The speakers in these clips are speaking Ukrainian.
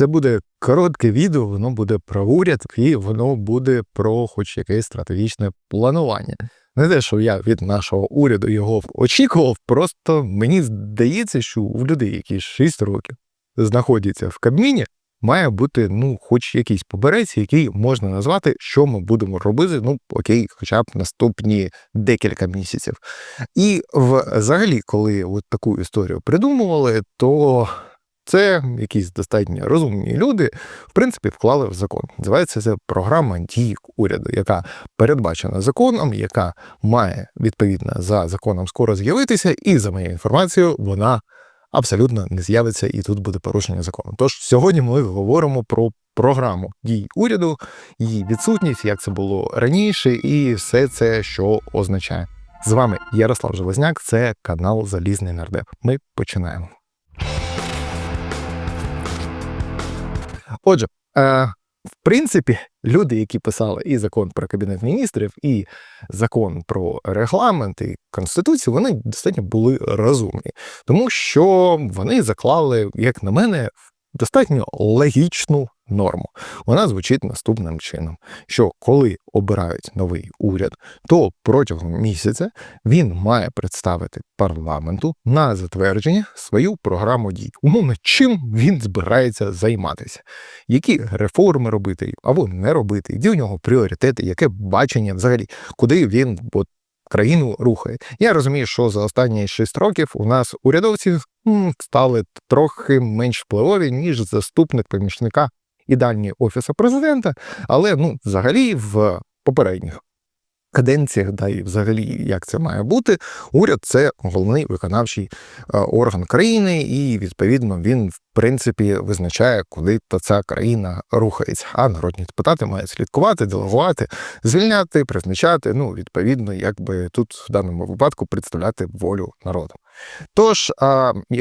Це буде коротке відео, воно буде про уряд, і воно буде про хоч якесь стратегічне планування. Не те, що я від нашого уряду його очікував, просто мені здається, що у людей, які 6 років знаходяться в Кабміні, має бути ну, хоч якийсь поберець, який можна назвати, що ми будемо робити, ну окей, хоча б наступні декілька місяців. І взагалі, коли от таку історію придумували, то це якісь достатньо розумні люди, в принципі, вклали в закон. Називається це програма дій уряду, яка передбачена законом, яка має відповідно за законом скоро з'явитися, і за моєю інформацією, вона абсолютно не з'явиться, і тут буде порушення закону. Тож сьогодні ми говоримо про програму дій уряду, її відсутність, як це було раніше, і все це, що означає. З вами Ярослав Железняк, це канал Залізний Нардеп. Ми починаємо. Отже, е, в принципі, люди, які писали і закон про кабінет міністрів, і закон про регламент і конституцію, вони достатньо були розумні, тому що вони заклали, як на мене, достатньо логічну норму. Вона звучить наступним чином: що коли обирають новий уряд, то протягом місяця він має представити парламенту на затвердження свою програму дій. Умовно, чим він збирається займатися, які реформи робити або не робити, які у нього пріоритети, яке бачення взагалі, куди він от, країну рухає. Я розумію, що за останні 6 років у нас урядовці стали трохи менш впливові, ніж заступник помічника ідеальні офісу президента, але ну, взагалі в попередніх каденціях, да і взагалі як це має бути, уряд це головний виконавчий е, орган країни, і відповідно він в принципі визначає, куди та ця країна рухається. А народні депутати мають слідкувати, делегувати, звільняти, призначати. Ну, відповідно, якби тут в даному випадку представляти волю народу. Тож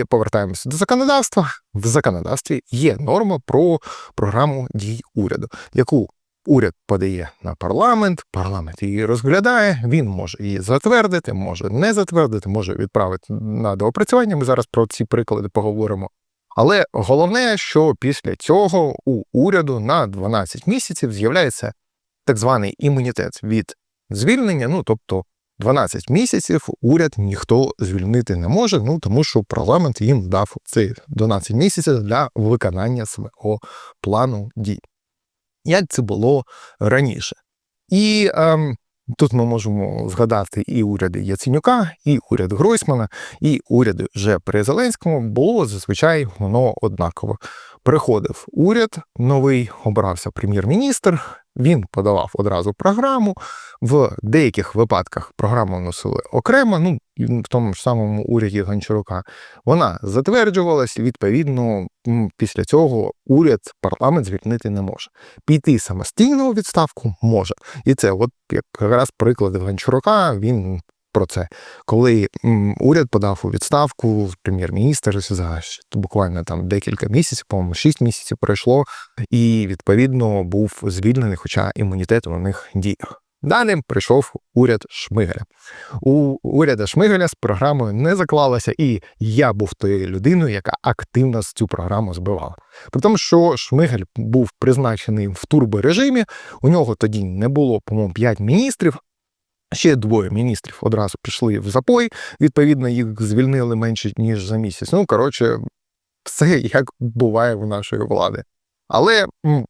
повертаємося до законодавства. В законодавстві є норма про програму дій уряду, яку уряд подає на парламент, парламент її розглядає, він може її затвердити, може не затвердити, може відправити на доопрацювання. Ми зараз про ці приклади поговоримо. Але головне, що після цього у уряду на 12 місяців з'являється так званий імунітет від звільнення, ну тобто 12 місяців уряд ніхто звільнити не може, ну тому що парламент їм дав ці 12 місяців для виконання свого плану дій. Як це було раніше? І ем, тут ми можемо згадати і уряди Яценюка, і уряд Гройсмана, і уряди вже при Зеленському було зазвичай воно однаково. Приходив уряд новий, обрався прем'єр-міністр. Він подавав одразу програму. В деяких випадках програму носили окремо. Ну в тому ж самому уряді Гончарука вона затверджувалась. Відповідно, після цього уряд парламент звільнити не може. Піти самостійно у відставку може, і це, от якраз приклади Гончарука. Він про це, коли уряд подав у відставку, прем'єр-міністр за буквально там декілька місяців, по-моєму, шість місяців пройшло, і відповідно був звільнений, хоча імунітет у них діяв. Далі прийшов уряд Шмигаля. У уряда Шмигаля з програмою не заклалася, і я був тією людиною, яка активно цю програму збивала. При тому, що Шмигаль був призначений в турборежимі, у нього тоді не було, по-моєму, 5 міністрів. Ще двоє міністрів одразу пішли в запой. Відповідно, їх звільнили менше ніж за місяць. Ну коротше, все як буває в нашої влади. Але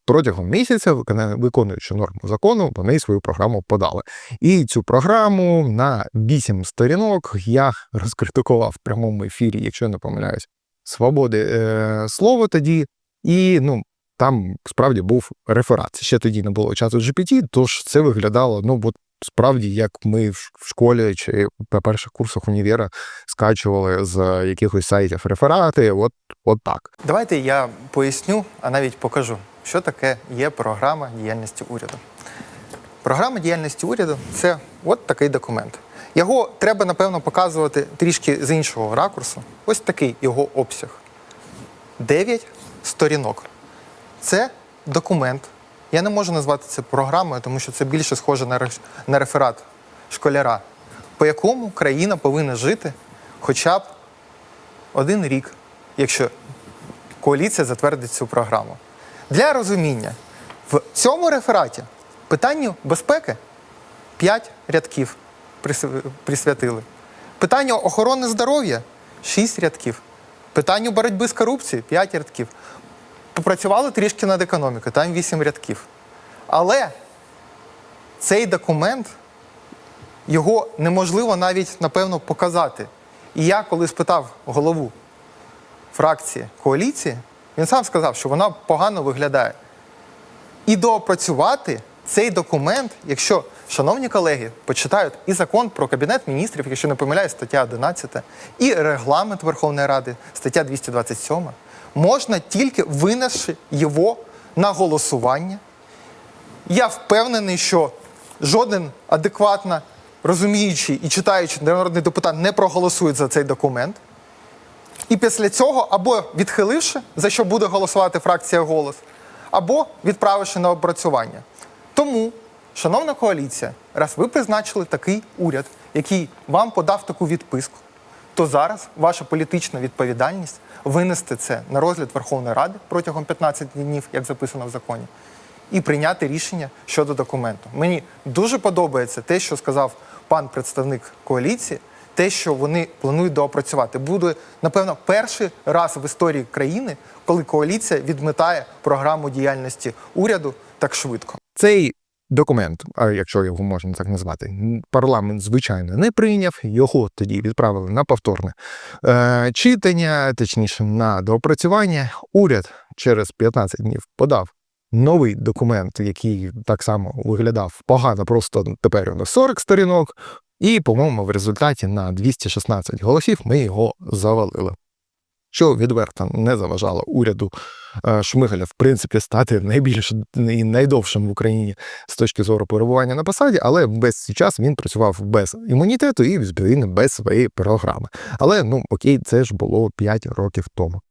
протягом місяця, виконуючи норму закону, вони свою програму подали. І цю програму на вісім сторінок я розкритикував в прямому ефірі, якщо я не помиляюсь, свободи е, слова тоді. І ну, там справді був реферат. Ще тоді не було часу GPT, тож це виглядало ну, от Справді, як ми в школі чи на перших курсах універа скачували з якихось сайтів реферати, от, от так. Давайте я поясню, а навіть покажу, що таке є програма діяльності уряду. Програма діяльності уряду це от такий документ. Його треба, напевно, показувати трішки з іншого ракурсу. Ось такий його обсяг. Дев'ять сторінок. Це документ. Я не можу назвати це програмою, тому що це більше схоже на на реферат школяра, по якому країна повинна жити хоча б один рік, якщо коаліція затвердить цю програму. Для розуміння, в цьому рефераті питанню безпеки 5 рядків присвятили. Питанню охорони здоров'я 6 рядків. Питанню боротьби з корупцією 5 рядків. Попрацювали трішки над економікою, там 8 рядків. Але цей документ його неможливо навіть напевно показати. І я, коли спитав голову фракції коаліції, він сам сказав, що вона погано виглядає. І доопрацювати цей документ, якщо, шановні колеги, почитають і закон про кабінет міністрів, якщо не помиляюсь, стаття 11, і регламент Верховної Ради, стаття 227, можна тільки винесши його на голосування. Я впевнений, що жоден адекватно розуміючий і читаючий народний депутат не проголосує за цей документ. І після цього або відхиливши, за що буде голосувати фракція голос, або відправивши на опрацювання. Тому, шановна коаліція, раз ви призначили такий уряд, який вам подав таку відписку, то зараз ваша політична відповідальність винести це на розгляд Верховної Ради протягом 15 днів, як записано в законі, і прийняти рішення щодо документу. Мені дуже подобається те, що сказав пан представник коаліції, те, що вони планують доопрацювати. Буде, напевно, перший раз в історії країни, коли коаліція відмитає програму діяльності уряду так швидко. Цей документ, а якщо його можна так назвати, парламент звичайно не прийняв. Його тоді відправили на повторне е, читання, точніше на доопрацювання. Уряд через 15 днів подав. Новий документ, який так само виглядав погано, просто тепер на 40 сторінок. І, по-моєму, в результаті на 216 голосів ми його завалили. Що відверто не заважало уряду е, Шмигаля, в принципі, стати найбільш і найдовшим в Україні з точки зору перебування на посаді, але весь цей час він працював без імунітету і відповідно без своєї програми. Але ну окей, це ж було 5 років тому.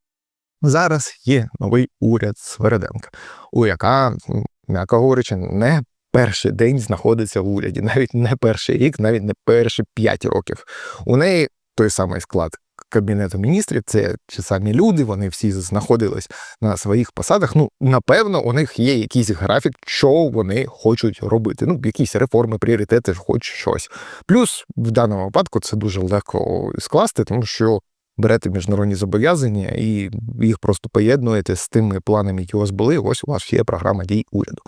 Зараз є новий уряд Свереденка, у яка, м'яко говорячи, не перший день знаходиться в уряді, навіть не перший рік, навіть не перші 5 років. У неї той самий склад. Кабінету міністрів це ті самі люди, вони всі знаходились на своїх посадах. Ну, напевно, у них є якийсь графік, що вони хочуть робити. Ну, якісь реформи, пріоритети, хоч щось. Плюс в даному випадку це дуже легко скласти, тому що берете міжнародні зобов'язання і їх просто поєднуєте з тими планами, які у вас були. Ось у вас є програма дій уряду.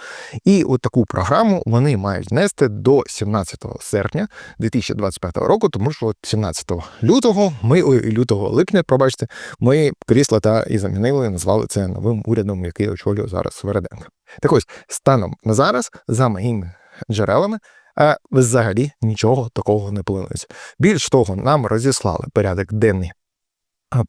І от таку програму вони мають нести до 17 серпня 2025 року, тому що 17 лютого, ми лютого липня, пробачте, ми крісла та і замінили, назвали це новим урядом, який очолює зараз Свереденко. Так ось станом на зараз, за моїми джерелами. е, Взагалі нічого такого не планується. Більш того, нам розіслали порядок денний а,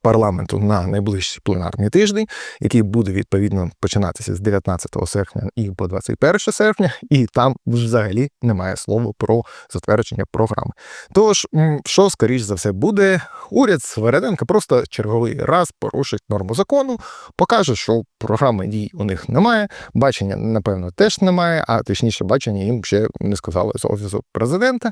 парламенту на найближчий пленарний тиждень, який буде відповідно починатися з 19 серпня і по 21 серпня, і там взагалі немає слова про затвердження програми. Тож, що скоріш за все буде, уряд Свереденка просто черговий раз порушить норму закону, покаже, що програми дій у них немає, бачення, напевно, теж немає, а точніше, бачення їм ще не сказали з офісу президента.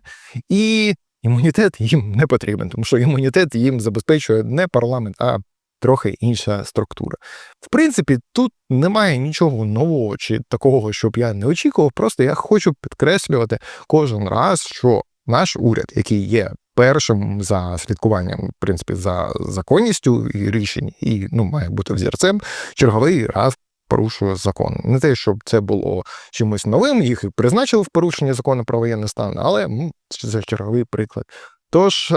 І імунітет їм не потрібен, тому що імунітет їм забезпечує не парламент, а трохи інша структура. В принципі, тут немає нічого нового чи такого, щоб я не очікував. Просто я хочу підкреслювати кожен раз, що наш уряд, який є першим за слідкуванням, в принципі, за законністю і рішень, і ну має бути взірцем, черговий раз. Порушує закон. Не те, щоб це було чимось новим, їх і призначили в порушення закону про воєнний стан, але це черговий приклад. Тож е,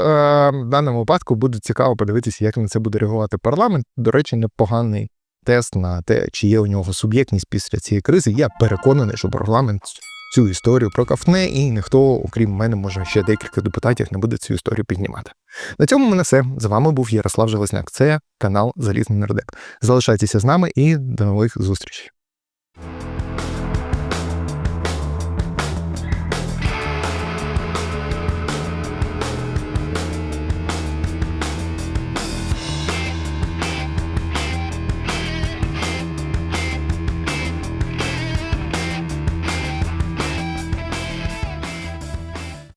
в даному випадку буде цікаво подивитися, як на це буде реагувати парламент. До речі, непоганий тест на те, чи є у нього суб'єктність після цієї кризи. Я переконаний, що парламент цю історію про кафне, і ніхто, окрім мене, може ще декілька депутатів, не буде цю історію піднімати. На цьому в мене все. З вами був Ярослав Железняк. Це канал Залізний Нердеп. Залишайтеся з нами і до нових зустрічей.